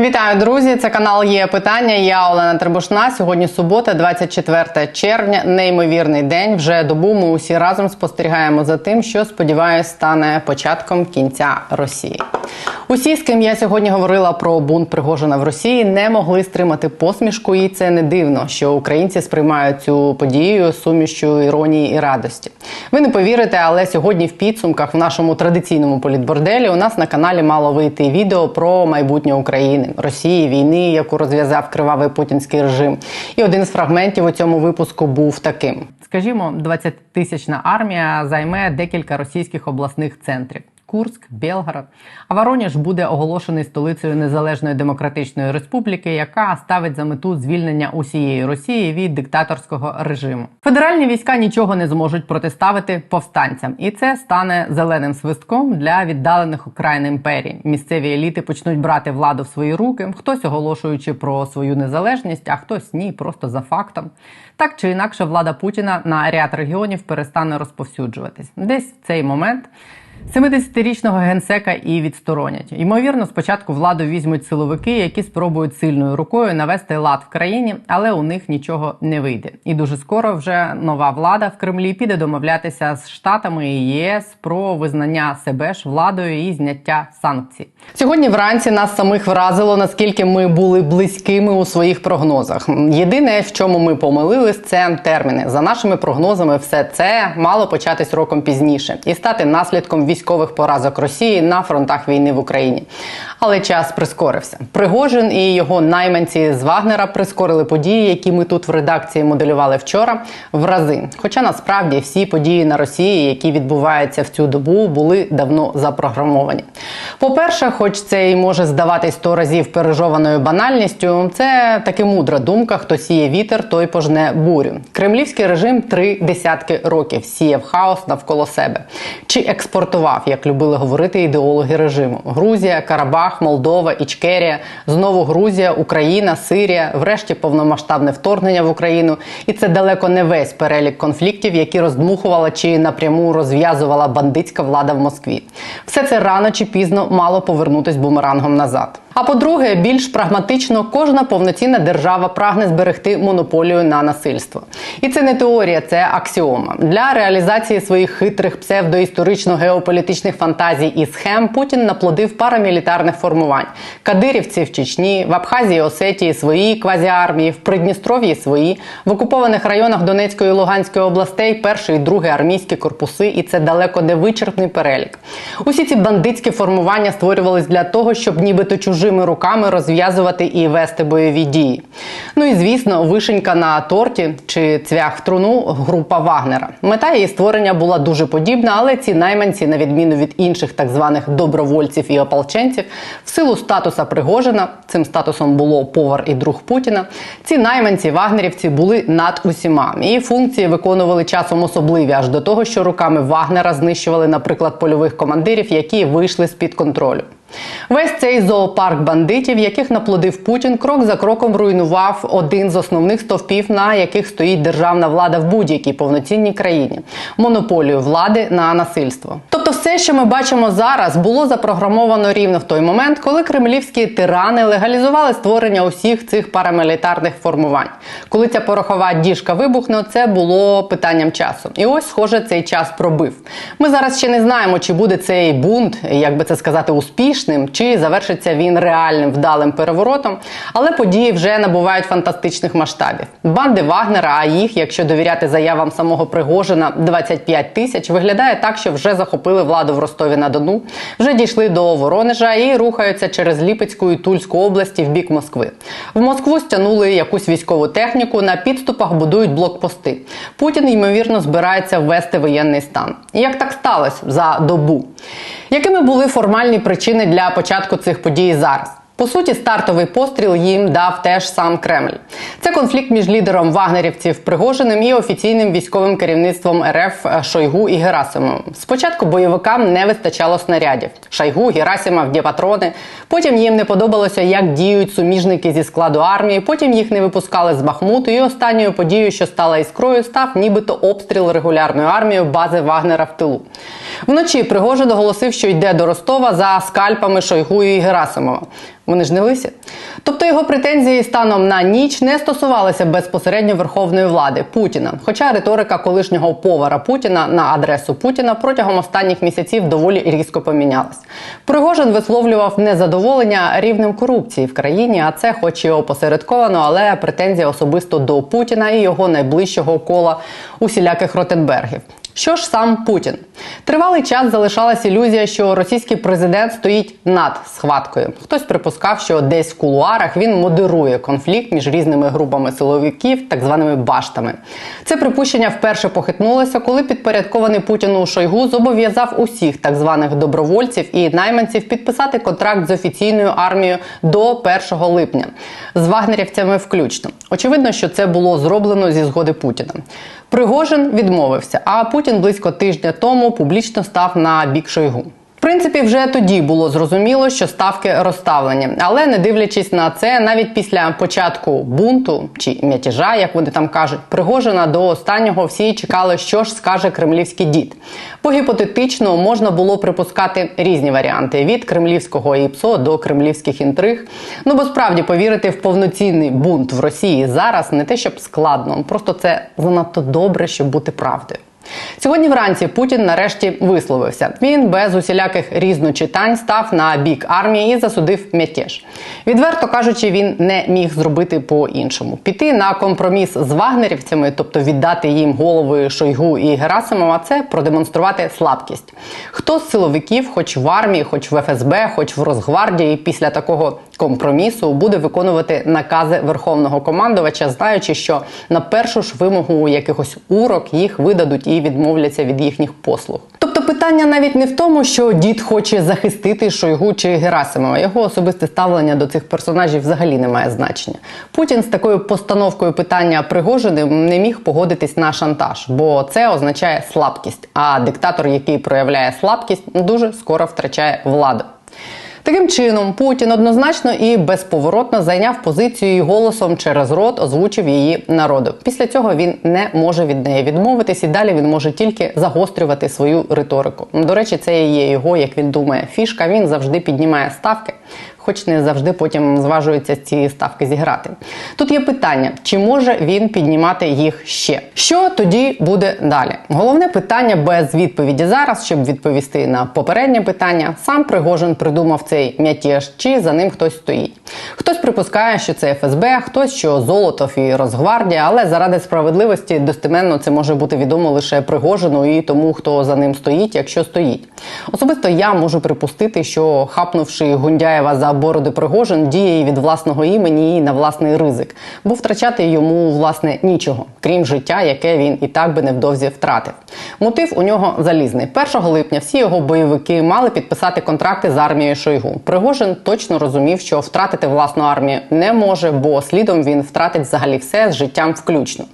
Вітаю, друзі! Це канал є питання. Я Олена Требушна. Сьогодні субота, 24 червня. Неймовірний день. Вже добу ми усі разом спостерігаємо за тим, що сподіваюсь стане початком кінця Росії. Усі, з ким я сьогодні говорила про бунт Пригожина в Росії, не могли стримати посмішку, і це не дивно, що українці сприймають цю подію сумішчю іронії і радості. Ви не повірите, але сьогодні в підсумках в нашому традиційному політборделі у нас на каналі мало вийти відео про майбутнє України, Росії, війни, яку розв'язав кривавий путінський режим. І один з фрагментів у цьому випуску був таким: скажімо, 20-тисячна армія займе декілька російських обласних центрів. Курськ, Белгород. А Вороніж буде оголошений столицею Незалежної Демократичної Республіки, яка ставить за мету звільнення усієї Росії від диктаторського режиму. Федеральні війська нічого не зможуть протиставити повстанцям, і це стане зеленим свистком для віддалених окраїн імперії. Місцеві еліти почнуть брати владу в свої руки, хтось оголошуючи про свою незалежність, а хтось ні, просто за фактом. Так чи інакше, влада Путіна на ряд регіонів перестане розповсюджуватись. Десь в цей момент. 70-річного генсека і відсторонять. Ймовірно, спочатку владу візьмуть силовики, які спробують сильною рукою навести лад в країні, але у них нічого не вийде. І дуже скоро вже нова влада в Кремлі піде домовлятися з штатами і ЄС про визнання себе ж владою і зняття санкцій. Сьогодні вранці нас самих вразило, наскільки ми були близькими у своїх прогнозах. Єдине, в чому ми помилились, це терміни. За нашими прогнозами, все це мало початись роком пізніше і стати наслідком військових поразок Росії на фронтах війни в Україні. Але час прискорився. Пригожин і його найманці з Вагнера прискорили події, які ми тут в редакції моделювали вчора, в рази. Хоча насправді всі події на Росії, які відбуваються в цю добу, були давно запрограмовані. По-перше, хоч це і може здаватись сто разів пережованою банальністю, це таки мудра думка: хто сіє вітер, той пожне бурю. Кремлівський режим три десятки років сіяв хаос навколо себе чи експортував, як любили говорити ідеологи режиму: Грузія, Карабах, Молдова, Ічкерія, знову Грузія, Україна, Сирія, врешті повномасштабне вторгнення в Україну. І це далеко не весь перелік конфліктів, які роздмухувала чи напряму розв'язувала бандитська влада в Москві. Все це рано чи пізно мало повернутись бумерангом назад. А по-друге, більш прагматично, кожна повноцінна держава прагне зберегти монополію на насильство. І це не теорія, це аксіома. Для реалізації своїх хитрих псевдоісторично-геополітичних фантазій і схем Путін наплодив парамілітарних формувань: кадирівці в Чечні, в Абхазії, Осетії свої квазіармії, в Придністров'ї свої, в окупованих районах Донецької і Луганської областей перший і другий армійські корпуси, і це далеко не вичерпний перелік. Усі ці бандитські формування створювались для того, щоб нібито чужими руками розв'язувати і вести бойові дії. Ну і звісно, вишенька на торті чи цвях в труну група Вагнера. Мета її створення була дуже подібна, але ці найманці, на відміну від інших так званих добровольців і ополченців, в силу статуса Пригожина, цим статусом було повар і друг Путіна. Ці найманці вагнерівці були над усіма і функції виконували часом особливі, аж до того, що руками Вагнера знищували, наприклад, польових командирів, які вийшли з під контролю. Весь цей зоопарк бандитів, яких наплодив Путін, крок за кроком руйнував один з основних стовпів, на яких стоїть державна влада в будь-якій повноцінній країні монополію влади на насильство. Тобто, все, що ми бачимо зараз, було запрограмовано рівно в той момент, коли кремлівські тирани легалізували створення усіх цих парамілітарних формувань. Коли ця порохова діжка вибухне, це було питанням часу. І ось, схоже, цей час пробив. Ми зараз ще не знаємо, чи буде цей бунт, як би це сказати, успішним, чи завершиться він реальним вдалим переворотом, але події вже набувають фантастичних масштабів. Банди Вагнера, а їх, якщо довіряти заявам самого Пригожина, 25 тисяч, виглядає так, що вже захопили владу в Ростові на Дону, вже дійшли до Воронежа і рухаються через Ліпецьку і Тульську області в бік Москви. В Москву стягнули якусь військову техніку, на підступах будують блокпости. Путін ймовірно збирається ввести воєнний стан. Як так сталося за добу? Якими були формальні причини для початку цих подій зараз? По суті, стартовий постріл їм дав теж сам Кремль. Це конфлікт між лідером вагнерівців Пригожиним і офіційним військовим керівництвом РФ Шойгу і Герасимовим. Спочатку бойовикам не вистачало снарядів. Шойгу, Герасимов, де патрони. Потім їм не подобалося, як діють суміжники зі складу армії. Потім їх не випускали з Бахмуту. І останньою подією, що стала іскрою, став нібито обстріл регулярною армією бази Вагнера в тилу. Вночі Пригожин оголосив, що йде до Ростова за скальпами Шойгу і Герасимова. Вони ж не лисі. Тобто його претензії станом на ніч не стосувалися безпосередньо верховної влади Путіна. Хоча риторика колишнього повара Путіна на адресу Путіна протягом останніх місяців доволі різко помінялась. Пригожин висловлював незадоволення рівнем корупції в країні, а це, хоч і опосередковано, але претензія особисто до Путіна і його найближчого кола усіляких Ротенбергів. Що ж сам Путін тривалий час залишалась ілюзія, що російський президент стоїть над схваткою. Хтось припускав, що десь в кулуарах він модерує конфлікт між різними групами силовиків, так званими баштами. Це припущення вперше похитнулося, коли підпорядкований Путіну Шойгу зобов'язав усіх так званих добровольців і найманців підписати контракт з офіційною армією до 1 липня з вагнерівцями включно. Очевидно, що це було зроблено зі згоди Путіна. Пригожин відмовився, а Путін близько тижня тому публічно став на бік Шойгу. Принципі, вже тоді було зрозуміло, що ставки розставлені, але не дивлячись на це, навіть після початку бунту чи м'ятіжа, як вони там кажуть, Пригожина до останнього всі чекали, що ж скаже кремлівський дід. Бо гіпотетично можна було припускати різні варіанти від кремлівського ІПСО до кремлівських інтриг. Ну бо справді повірити в повноцінний бунт в Росії зараз не те, щоб складно, просто це занадто добре, щоб бути правдою. Сьогодні вранці Путін нарешті висловився. Він без усіляких різночитань став на бік армії і засудив мятеж. Відверто кажучи, він не міг зробити по-іншому. Піти на компроміс з вагнерівцями, тобто віддати їм голови Шойгу і Герасимова, це продемонструвати слабкість. Хто з силовиків, хоч в армії, хоч в ФСБ, хоч в Росгвардії, після такого компромісу буде виконувати накази верховного командувача, знаючи, що на першу ж вимогу якихось урок їх видадуть і відмовляться від їхніх послуг. Тобто питання навіть не в тому, що дід хоче захистити Шойгу чи Герасимова. Його особисте ставлення до цих персонажів взагалі не має значення. Путін з такою постановкою питання Пригожиним не міг погодитись на шантаж, бо це означає слабкість. А диктатор, який проявляє слабкість, дуже скоро втрачає владу. Таким чином, Путін однозначно і безповоротно зайняв позицію і голосом через рот озвучив її народу. Після цього він не може від неї відмовитись, і далі він може тільки загострювати свою риторику. До речі, це і є його, як він думає, фішка. Він завжди піднімає ставки. Хоч не завжди потім зважується ці ставки зіграти. Тут є питання: чи може він піднімати їх ще? Що тоді буде далі? Головне питання без відповіді зараз, щоб відповісти на попереднє питання. Сам Пригожин придумав цей м'ятіж, чи за ним хтось стоїть. Хтось припускає, що це ФСБ, хтось що Золотов і Росгвардія, але заради справедливості достеменно це може бути відомо лише Пригожину і тому, хто за ним стоїть, якщо стоїть. Особисто я можу припустити, що хапнувши Гундяєва за бороди Пригожин, діє від власного імені і на власний ризик, бо втрачати йому власне нічого, крім життя, яке він і так би невдовзі втратив. Мотив у нього залізний. 1 липня всі його бойовики мали підписати контракти з армією Шойгу. Пригожин точно розумів, що втратити власну армію не може, бо слідом він втратить взагалі все з життям включно.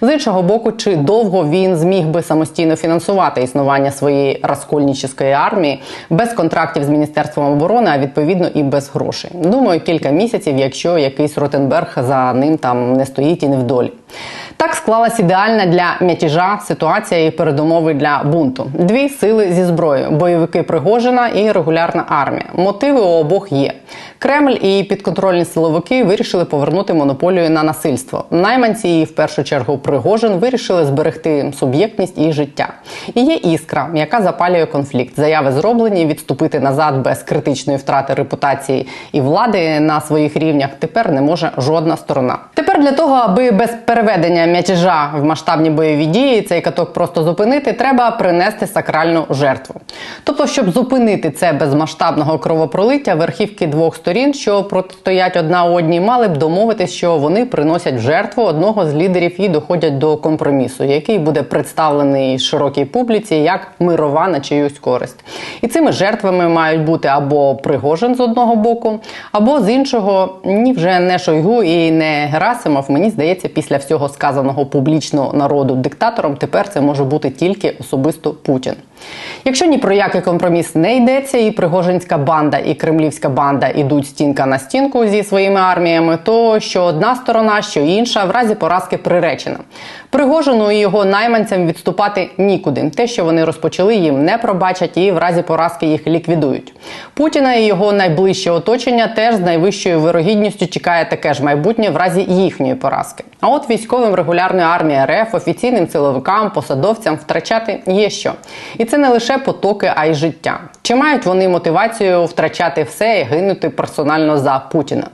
З іншого боку, чи довго він зміг би самостійно фінансувати існування своєї розкольнічої армії без контрактів з міністерством оборони, а відповідно і без грошей. Думаю, кілька місяців, якщо якийсь Ротенберг за ним там не стоїть і не в долі. Так склалась ідеальна для м'ятіжа ситуація і передумови для бунту. Дві сили зі зброєю: бойовики Пригожина і регулярна армія. Мотиви у обох є. Кремль і підконтрольні силовики вирішили повернути монополію на насильство. Найманці і в першу чергу Пригожин вирішили зберегти суб'єктність і життя. І є іскра, яка запалює конфлікт. Заяви зроблені, відступити назад без критичної втрати репутації і влади на своїх рівнях тепер не може жодна сторона. Тепер для того, аби без переведення м'ятежа в масштабні бойові дії цей каток просто зупинити, треба принести сакральну жертву. Тобто, щоб зупинити це без масштабного кровопролиття, верхівки двох сторін, що протистоять одна одній, мали б домовитись, що вони приносять в жертву одного з лідерів і доходять до компромісу, який буде представлений широкій публіці як мирова на чиюсь користь. І цими жертвами мають бути або Пригожин з одного боку, або з іншого ні вже не Шойгу і не Герасимов. Мені здається, після всього сказаного публічно народу диктатором тепер це може бути тільки особисто Путін. Якщо ні про який компроміс не йдеться, і Пригожинська банда, і Кремлівська банда ідуть стінка на стінку зі своїми арміями, то що одна сторона, що інша в разі поразки приречена. Пригожину і його найманцям відступати нікуди. Те, що вони розпочали, їм не пробачать і в разі поразки їх ліквідують. Путіна і його найближче оточення теж з найвищою вирогідністю чекає таке ж майбутнє в разі їхньої поразки. А от військовим регулярної армії РФ, офіційним силовикам, посадовцям втрачати є що. І це не лише потоки, а й життя. Чи мають вони мотивацію втрачати все і гинути персонально за Путіна?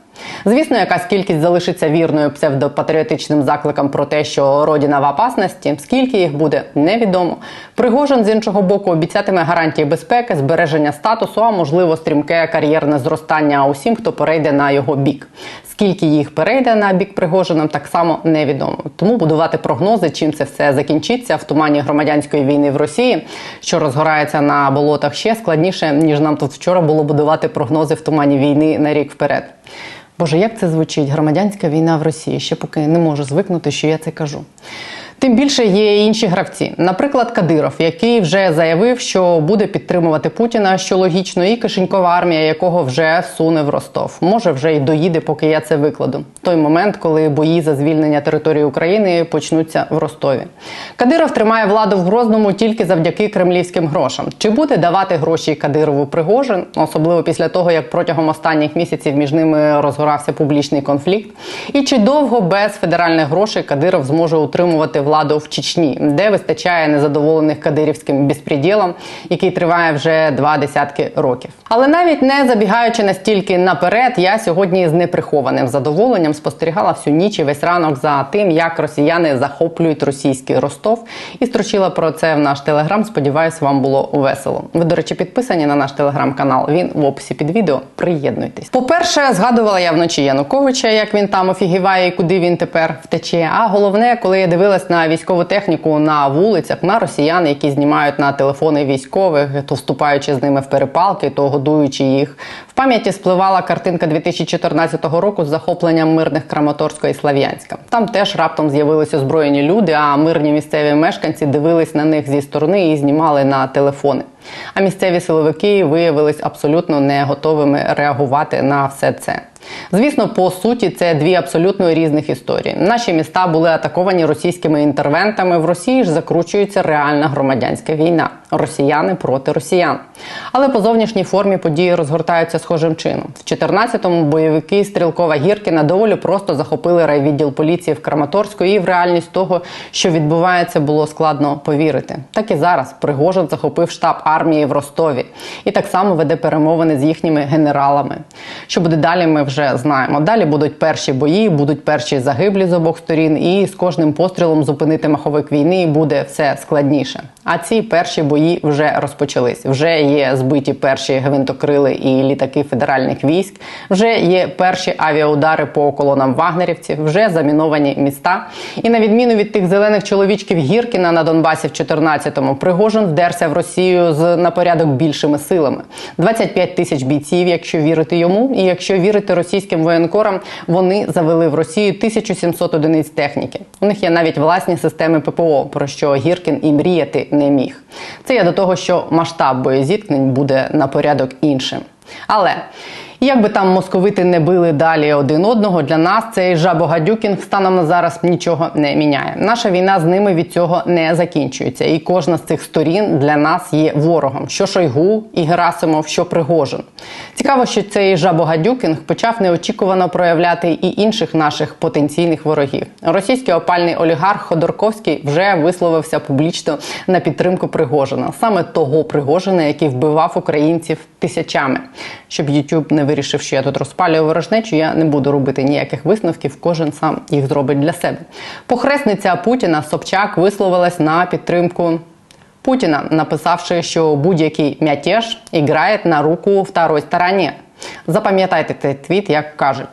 Звісно, якась кількість залишиться вірною псевдопатріотичним закликам про те, що родина в опасності. Скільки їх буде, невідомо. Пригожин з іншого боку обіцятиме гарантії безпеки, збереження статусу, а можливо стрімке кар'єрне зростання усім, хто перейде на його бік. Скільки їх перейде на бік Пригожина, так само невідомо. Тому будувати прогнози, чим це все закінчиться в тумані громадянської війни в Росії, що розгорається на болотах ще складніше ніж нам тут вчора було будувати прогнози в тумані війни на рік вперед. Боже, як це звучить? Громадянська війна в Росії. Ще поки не можу звикнути, що я це кажу. Тим більше є інші гравці, наприклад, Кадиров, який вже заявив, що буде підтримувати Путіна, що логічно, і кишенькова армія, якого вже суне в Ростов. Може, вже й доїде, поки я це викладу. Той момент, коли бої за звільнення території України почнуться в Ростові. Кадиров тримає владу в Грозному тільки завдяки кремлівським грошам. Чи буде давати гроші Кадирову Пригожин, особливо після того, як протягом останніх місяців між ними розгорався публічний конфлікт? І чи довго без федеральних грошей Кадиров зможе утримувати владу? Владу в Чечні, де вистачає незадоволених кадирівським безпреділом, який триває вже два десятки років. Але навіть не забігаючи настільки наперед, я сьогодні з неприхованим задоволенням спостерігала всю ніч і весь ранок за тим, як росіяни захоплюють російський Ростов, і строчила про це в наш телеграм. Сподіваюсь, вам було весело. Ви, до речі, підписані на наш телеграм-канал. Він в описі під відео. Приєднуйтесь. По перше, згадувала я вночі Януковича, як він там офігіває і куди він тепер втече. А головне, коли я дивилась на військову техніку на вулицях, на росіян, які знімають на телефони військових, то вступаючи з ними в перепалки, то годуючи їх. В пам'яті спливала картинка 2014 року з захопленням мирних Краматорська і Слав'янська. Там теж раптом з'явилися озброєні люди, а мирні місцеві мешканці дивились на них зі сторони і знімали на телефони. А місцеві силовики виявились абсолютно не готовими реагувати на все це. Звісно, по суті, це дві абсолютно різних історії. Наші міста були атаковані російськими інтервентами. В Росії ж закручується реальна громадянська війна. Росіяни проти росіян. Але по зовнішній формі події розгортаються схожим чином. В 14-му бойовики Стрілкова Гіркіна доволі просто захопили райвідділ поліції в Краматорську, і в реальність того, що відбувається, було складно повірити. Так і зараз Пригожин захопив штаб армії в Ростові і так само веде перемовини з їхніми генералами. Що буде далі, ми вже знаємо. Далі будуть перші бої, будуть перші загиблі з обох сторін, і з кожним пострілом зупинити маховик війни буде все складніше. А ці перші бої вже розпочались. Вже є збиті перші гвинтокрили і літаки федеральних військ. Вже є перші авіаудари по колонам вагнерівців, вже заміновані міста. І на відміну від тих зелених чоловічків Гіркіна на Донбасі в 14-му, Пригожин вдерся в Росію з на порядок більшими силами. 25 тисяч бійців, якщо вірити йому, і якщо вірити російським воєнкорам, вони завели в Росію 1700 одиниць техніки. У них є навіть власні системи ППО, про що Гіркін і мріяти не міг. Це я до того, що масштаб боєзіткнень буде на порядок іншим. Але як би там московити не били далі один одного, для нас цей жабогадюкінг станом на зараз нічого не міняє. Наша війна з ними від цього не закінчується, і кожна з цих сторін для нас є ворогом. Що Шойгу і Герасимов, що Пригожин. Цікаво, що цей жабогадюкінг почав неочікувано проявляти і інших наших потенційних ворогів. Російський опальний олігарх Ходорковський вже висловився публічно на підтримку Пригожина, саме того Пригожина, який вбивав українців тисячами, щоб YouTube не вирішив, що я тут розпалюю ворожнечу, я не буду робити ніяких висновків, кожен сам їх зробить для себе. Похресниця Путіна Собчак висловилась на підтримку. Путіна, написавши, що будь-який мятеж іграє на руку второй стороні. Запам'ятайте цей твіт, як кажуть.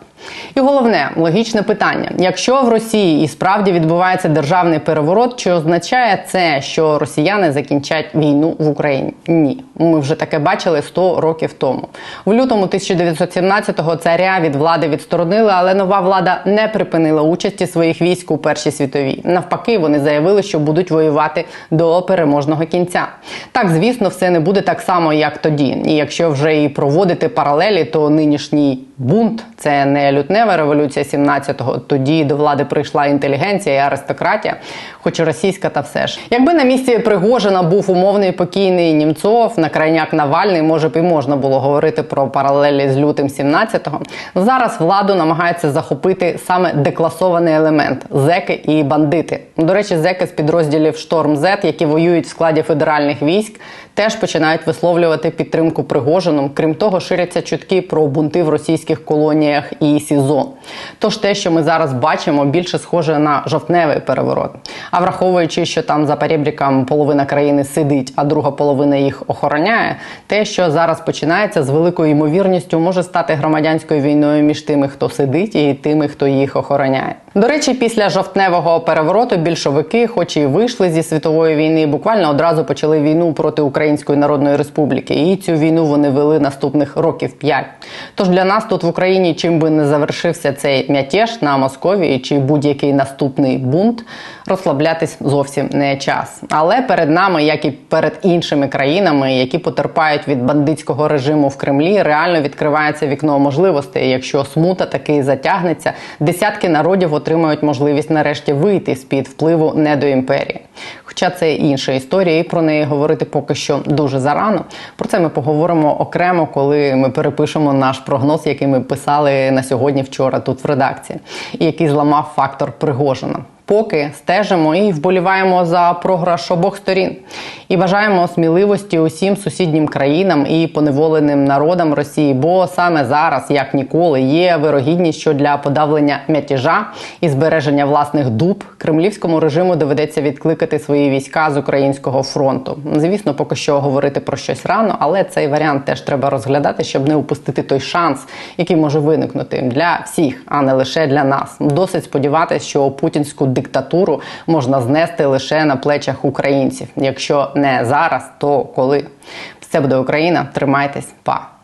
І головне логічне питання: якщо в Росії і справді відбувається державний переворот, чи означає це, що росіяни закінчать війну в Україні? Ні, ми вже таке бачили 100 років тому. В лютому 1917-го царя від влади відсторонили, але нова влада не припинила участі своїх військ у Першій світовій. Навпаки, вони заявили, що будуть воювати до переможного кінця. Так, звісно, все не буде так само, як тоді. І якщо вже і проводити паралелі, то нинішній бунт це не лютнева революція 17-го. Тоді до влади прийшла інтелігенція і аристократія, хоч і російська, та все ж. Якби на місці Пригожина був умовний покійний Німцов, на крайняк Навальний, може б і можна було говорити про паралелі з лютим 17-го. Зараз владу намагаються захопити саме декласований елемент зеки і бандити. До речі, зеки з підрозділів Шторм Зет, які воюють в складі федеральних військ, теж починають висловлювати підтримку Пригожину. Крім того, ширяться чутки про бунти в російських колоніях і СІЗО. Тож те, що ми зараз бачимо, більше схоже на жовтневий переворот. А враховуючи, що там за перебріком половина країни сидить, а друга половина їх охороняє, те, що зараз починається з великою ймовірністю, може стати громадянською війною між тими, хто сидить, і тими, хто їх охороняє. До речі, після жовтневого перевороту більшовики, хоч і вийшли зі світової війни, буквально одразу почали війну проти Української Народної Республіки. І цю війну вони вели наступних років п'ять. Тож для нас тут в Україні, чим би не завершився цей м'ятеж на Московії чи будь-який наступний бунт, розслаблятись зовсім не час. Але перед нами, як і перед іншими країнами, які потерпають від бандитського режиму в Кремлі, реально відкривається вікно можливостей. Якщо смута таки затягнеться, десятки народів отримають можливість нарешті вийти з під впливу недоімперії. Хоча це інша історія, і про неї говорити поки що дуже зарано. Про це ми поговоримо окремо, коли ми перепишемо наш прогноз, який ми писали на сьогодні, вчора тут в редакції, і який зламав фактор Пригожина. Поки стежимо і вболіваємо за програш обох сторін і бажаємо сміливості усім сусіднім країнам і поневоленим народам Росії, бо саме зараз, як ніколи, є вирогідність, що для подавлення мятежа і збереження власних дуб кремлівському режиму доведеться відкликати свої війська з українського фронту. Звісно, поки що говорити про щось рано, але цей варіант теж треба розглядати, щоб не упустити той шанс, який може виникнути для всіх, а не лише для нас. Досить сподіватися, що путінську диктатуру можна знести лише на плечах українців. Якщо не зараз, то коли все буде Україна, тримайтесь, па.